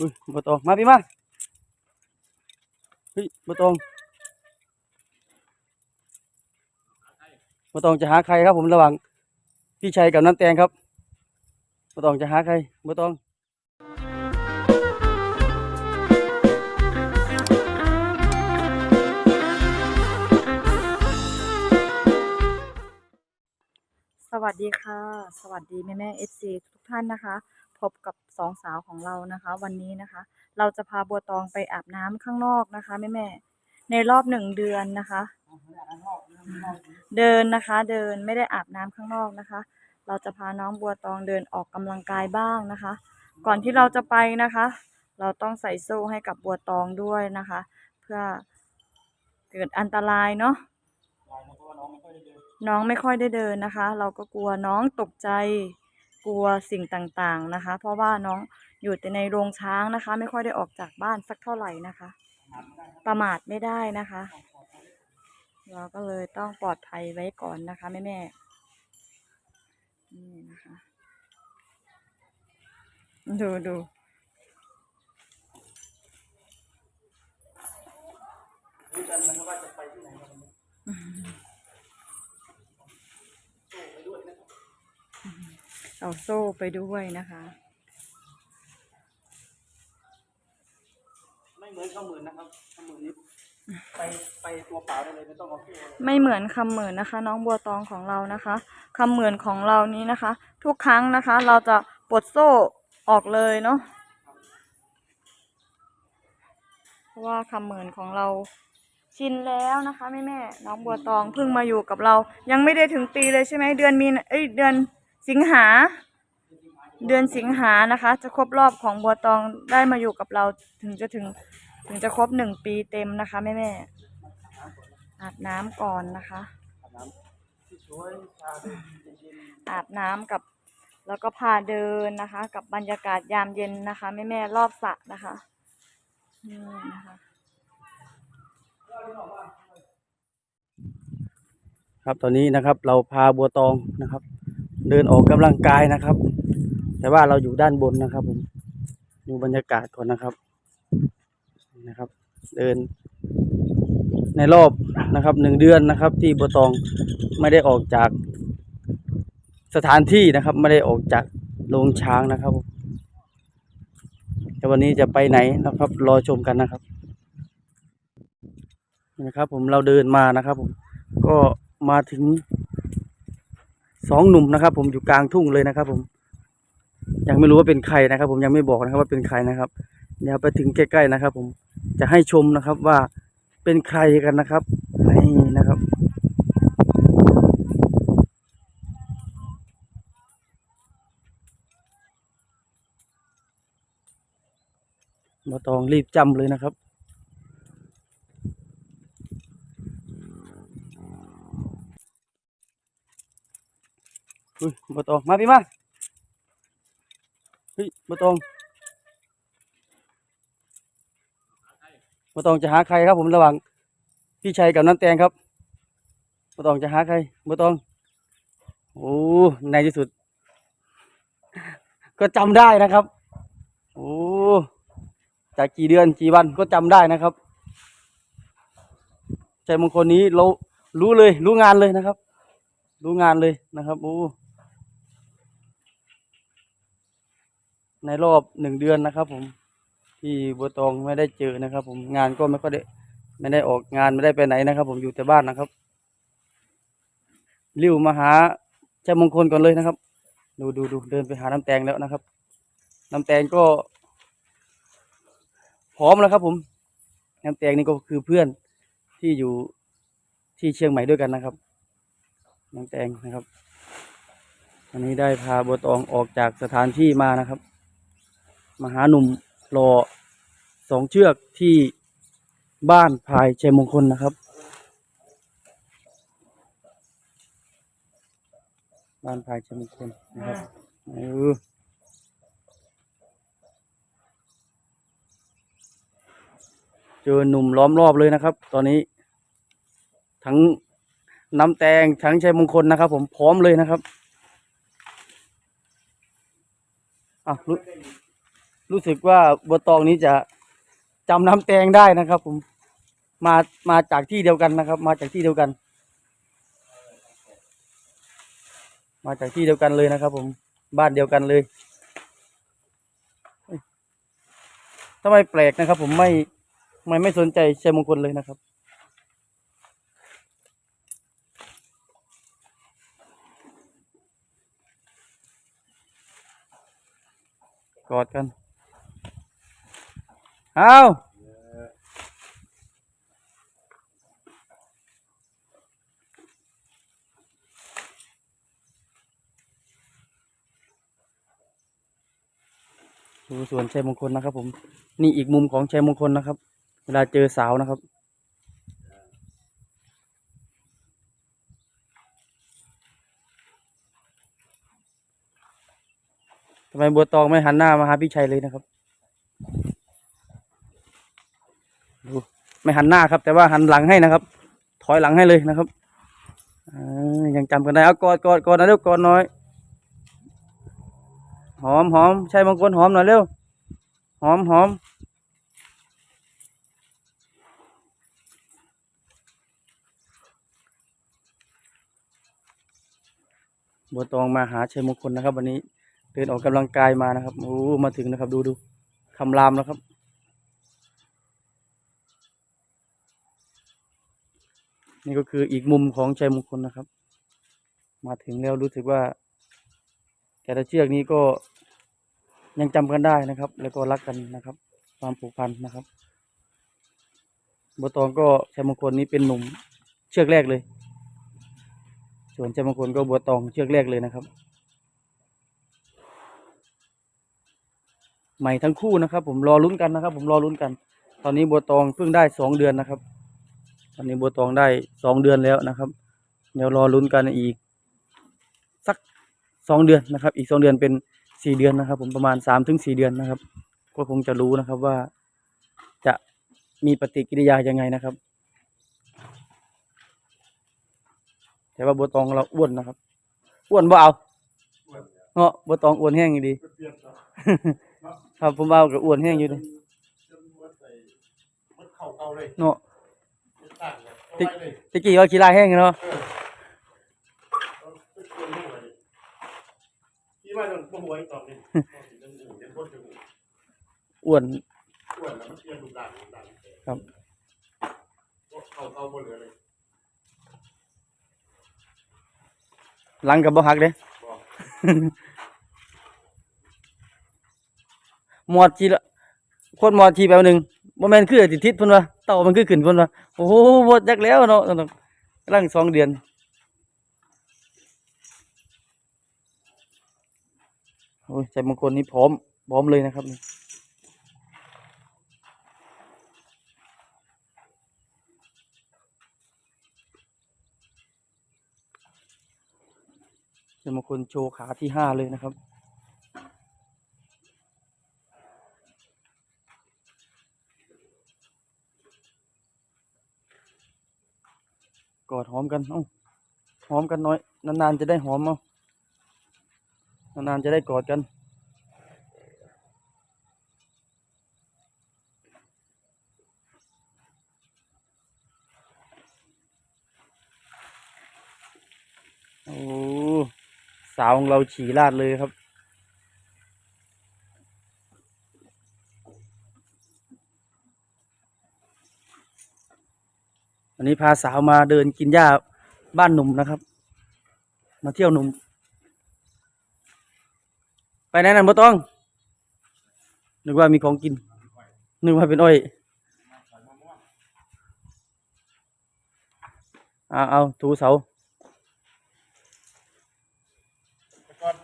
อุ้ยบตองมาพี่มาเฮ้ยบตองบตองจะหาใครครับผมระหว่างพี่ชัยกับน้ำแตงครับบตองจะหาใครบตองสวัสดีค่ะ สวัสดีแม่แม่เอฟซีทุกท่านนะคะ พบกับสองสาวของเรานะคะ วันนี้นะคะ เราจะพาบัวตองไปอาบน้ำข้างนอกนะคะแม่แม่ในรอบหนึ่งเดือนนะคะ เดินนะคะเดินไม่ได้อาบน้ำข้างนอกนะคะ เราจะพาน้องบัวตองเดินออกกำลังกายบ้างนะคะ ก่อนที่เราจะไปนะคะ เราต้องใส่โซ่ให้กับบัวตองด้วยนะคะ เพื่อเกิดอันตรายเนาะน้องไม่ค่อยได้เดินนะคะ เราก็กลัวน้องตกใจ กลัวสิ่งต่างๆนะคะ เพราะว่าน้องอยู่แต่ในโรงช้างนะคะ ไม่ค่อยได้ออกจากบ้านสักเท่าไหร่นะคะ ประมาทไม่ได้นะคะ เราก็เลยต้องปลอดภัยไว้ก่อนนะคะแม่แม่นี่นะคะ ดูดูรู้กันนะครับว่าจะไปที่ไหน เอาโซ่ไปด้วยนะคะ ไม่เหมือนข้าวหมื่นนะครับข้าวหมื่นนี้ไปไปตัวเปล่าได้เลยไม่ต้องเอาเสื้อเลยไม่เหมือนคำเหมือนนะคะ น้องบัวตองของเรานะคะคำเหมือนของเรานี้นะคะ ทุกครั้งนะคะ เราจะปลดโซ่ออกเลยเนาะเพราะว่าคำเหมือนของเราชินแล้วนะคะแม่แม่ๆน้องบัวตองเพิ่งมาอยู่กับเรา ยังไม่ได้ถึงปีเลยใช่ไหมเดือนมีนาเอ้ยเดือน สิงหา เดือนสิงหานะคะ จะครบรอบของบัวตองได้มาอยู่กับเราถึงจะถึงถึงจะครบหนึ่งปีเต็มนะคะแม่แม่อาบน้ำก่อนนะคะ อาบน้ำที่สวยชากับแล้วก็พาเดินนะคะ กับบรรยากาศยามเย็นนะคะแม่แม่รอบสระนะคะนี่นะคะครับตอนนี้นะครับเราพาบัวตองนะครับ เดินออกกำลังกายนะครับ แต่ว่าเราอยู่ด้านบนนะครับ ผมดูบรรยากาศก่อนนะครับนะครับ เดิน ในรอบนะครับหนึ่งเดือนนะครับ ที่บัวตองไม่ได้ออกจากสถานที่นะครับ ไม่ได้ออกจากโรงช้างนะครับผมแต่วันนี้จะไปไหนนะครับ รอชมกันนะครับนะครับ ผมเราเดินมานะครับ ผมก็มาถึง สองหนุ่มนะครับ ผมอยู่กลางทุ่งเลยนะครับ ผม ยังไม่รู้ว่าเป็นใครนะครับ ผมยังไม่บอกนะครับว่าเป็นใครนะครับ เดี๋ยวไปถึงใกล้ๆนะครับ ผมจะให้ชมนะครับว่าเป็นใครกันนะครับนี่นะครับ มาตองรีบจำเลยนะครับ อุ้ยมาตองมาพี่มาเฮ้ยมาตองมาตองจะหาใครครับผมระหว่างพี่ชัยกับน้ำแตงครับมาตองจะหาใครมาตองโอ้ในที่สุด ก็จำได้นะครับโอ้จากกี่เดือนกี่วันก็จำได้นะครับชัยมงคลนี้เรารู้เลย รู้งานเลยนะครับ รู้งานเลยนะครับโอ้ ในรอบหนึ่งเดือนนะครับ ผม ที่บัวตองไม่ได้เจอนะครับ ผมงานก็ไม่ค่อยได้ไม่ได้ออกงานไม่ได้ไปไหนนะครับ ผมอยู่แต่บ้านนะครับริ้วมาหาชัยมงคลก่อนเลยนะครับ ดูดูดูเดินไปหาน้ำแตงแล้วนะครับ น้ำแตงก็พร้อมแล้วครับ ผม น้ำแตงนี่ก็คือเพื่อนที่อยู่ที่เชียงใหม่ด้วยกันนะครับน้ำแตงนะครับวันนี้ได้พาบัวตองออกจากสถานที่มานะครับ มาหาหนุ่มรอสองเชือกที่บ้านพายชัยมงคลนะครับ บ้านพายชัยมงคลนะครับเออเจอหนุ่มล้อมรอบเลยนะครับ ตอนนี้ ทั้งน้ำแตงทั้งชัยมงคลนะครับ ผมพร้อมเลยนะครับอะรู้ รู้สึกว่าบัวตองนี้จะจำน้ำแตงได้นะครับ ผมมามาจากที่เดียวกันนะครับ มาจากที่เดียวกัน มาจากที่เดียวกันเลยนะครับ ผมบ้านเดียวกันเลยทำไมแปลกนะครับ ผมไม่ไม่ไม่สนใจชัยมงคลเลยนะครับกอดกัน เอาดูส่วนชัยมงคลนะครับ ผม นี่อีกมุมของชัยมงคลนะครับ เวลาเจอสาวนะครับทำไมบัวตองไม่หันหน้ามาหาพี่ชัยเลยนะครับ ไม่หันหน้าครับ แต่ว่าหันหลังให้นะครับ ถอยหลังให้เลยนะครับอยังจำกันได้เอากอดกอดกอดนะเร็วกอดน้อย หอมหอมใช่บางคนหอมหน่อยเร็ว หอมหอมบัวตองมาหาชัยมงคลนะครับ วันนี้เดินออกกำลังกายมานะครับโอ้มาถึงนะครับ ดูดูคำรามนะครับ นี่ก็คืออีกมุมของชัยมงคลนะครับ มาถึงแล้วรู้สึกว่า แต่ละเชือกนี้ก็ยังจำกันได้นะครับ แล้วก็รักกันนะครับ ความผูกพันนะครับบัวตองก็ชัยมงคลนี้เป็นหนุ่มเชือกแรกเลย ส่วนชัยมงคลก็บัวตองเชือกแรกเลยนะครับ ใหม่ทั้งคู่นะครับ ผมรอลุ้นกันนะครับ ผมรอลุ้นกัน ตอนนี้บัวตองเพิ่งได้สองเดือนนะครับ อนนี้บัวตองได้สองเดือนแล้วนะครับ เดี๋ยวรอลุ้นกันอีก สักสองเดือนนะครับ อีกสองเดือนเป็นสี่เดือนนะครับ ผมประมาณสามถึงสี่เดือนนะครับ ก็คงจะรู้นะครับว่าจะมีปฏิกิริยายังไงนะครับ แต่ว่าบัวตองเราอ้วนนะครับอ้วนบ่เอาเงาะบัวตองอ้วนแห้งอยู่ดี ครับผมเอากับอ้วนแห้งอยู่เลยมันเข่าเก่าเลยเนาะมัน ต่างกันเอาติ๊กไว้เลยตะกี้ว่าขี้ลายแห้งเนาะเอาไปเปลี่ยนรูปเลยที่ว่าโดนบ่หัวอีกตอนนี้เดี๋ยวเดี๋ยวพ่นจมูกอ้วนอ้วนแล้วมันเปลี่ยนรูปร่างรูปร่างครับเข่าเก่าบ่เหลือเลยหลังกับบ่หักเด้บอกหมอดทีละคนหมอดทีแบบหนึ่ง บ่แม่นคือติทิศพิ่นว่าเต่ามันคือขึ้นพิ่นว่าโอ้โหบ่จักแล้วเนาะนั่นน่ะกำลังสองเดือนโอ้ยใจมงคลนี่พร้อม พร้อมเลยนะครับใจมงคลโชว์ขาที่ห้าเลยนะครับ อดหอมกันเอ้าหอมกันน้อย นานๆจะได้หอมเอานานๆจะได้กอดกันโอ้สาวของเราฉี่ลาดเลยครับ วันนี้พาสาวมาเดินกินหญ้าบ้านหนุ่มนะครับ มาเที่ยวหนุ่ม ไปไหนนั่นบ่ต้อง นึกว่ามีของกิน นึกว่าเป็นอ้อยเอาเอาถูเสาแต่ก่อน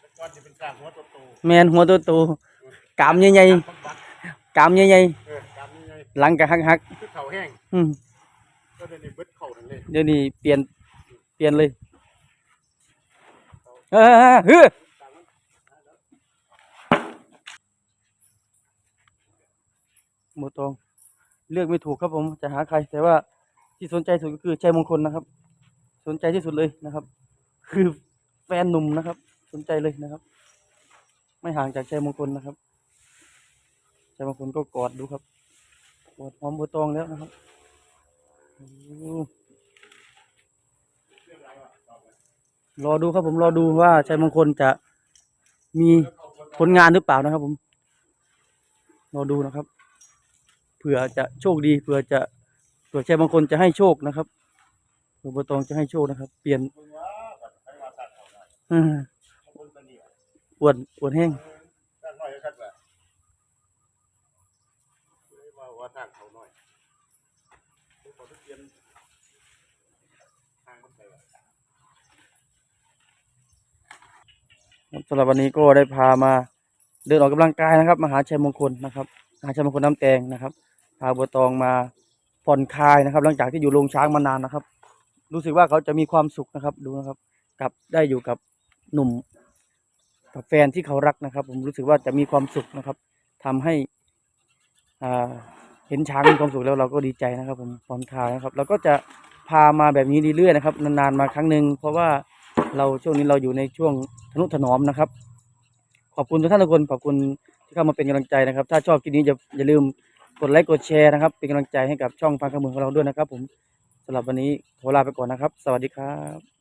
แต่ก่อนจะเป็นกลางหัวโตแมนหัวโตโตๆกามใหญ่ๆบักบักๆกามใหญ่เออกลางนี่ไงๆหลังกะหักคือเข่าแห้งๆอืม ก็เลยในเบิดเข่านั่นเลยเดี๋ยวนี้เปลี่ยนเปลี่ยนเลยเออเฮ้ยหมูตองเลือกไม่ถูกครับผมจะหาใคร แต่ว่าที่สนใจสุดก็คือชัยมงคลนะครับ สนใจที่สุดเลยนะครับ คือแฟนหนุ่มนะครับ สนใจเลยนะครับ ไม่ห่างจากชัยมงคลนะครับแต่บางคนก็กอดดูครับกอดหอมบัวตองแล้วนะครับ รอดูครับผมรอดูว่าชัยมงคลจะมีผลงานหรือเปล่านะครับผม รอดูนะครับเผื่อจะโชคดีเผื่อจะเผื่อชัยมงคลจะให้โชคนะครับเผื่อบัวตองจะให้โชคนะครับ เปลี่ยนอวนอ้วนอ้วนแห้ง ตัดน้อยก็ตัดว่าเลยว่าว่าทางเขาน้อยคือเขาทุกเรียนทางมันไปว่า สำหรับวันนี้ก็ได้พามาเดินออกกำลังกายนะครับมหาชัยมงคลนะครับมหาชัยมงคลน้ำแตงนะครับ พาบัวตองมาผ่อนคลายนะครับ หลังจากที่อยู่โรงช้างมานานนะครับ รู้สึกว่าเขาจะมีความสุขนะครับ ดูนะครับกับได้อยู่กับหนุ่มกับแฟนที่เขารักนะครับ ผมรู้สึกว่าจะมีความสุขนะครับทำให้อ่าเห็นช้างมีความสุขแล้วเราก็ดีใจนะครับ ผมผ่อนคลายนะครับเราก็จะพามาแบบนี้เรื่อยๆนะครับนานๆมาครั้งหนึ่งเพราะว่า เราช่วงนี้เราอยู่ในช่วงทนุถนอมนะครับ ขอบคุณทุกท่านทุกคนขอบคุณที่เข้ามาเป็นกำลังใจนะครับ ถ้าชอบคลิปนี้อย่าอย่าลืมกดไลค์กดแชร์นะครับ เป็นกำลังใจให้กับช่องฟังคำมือของเราด้วยนะครับ ผมสำหรับวันนี้ขอลาไปก่อนนะครับ สวัสดีครับ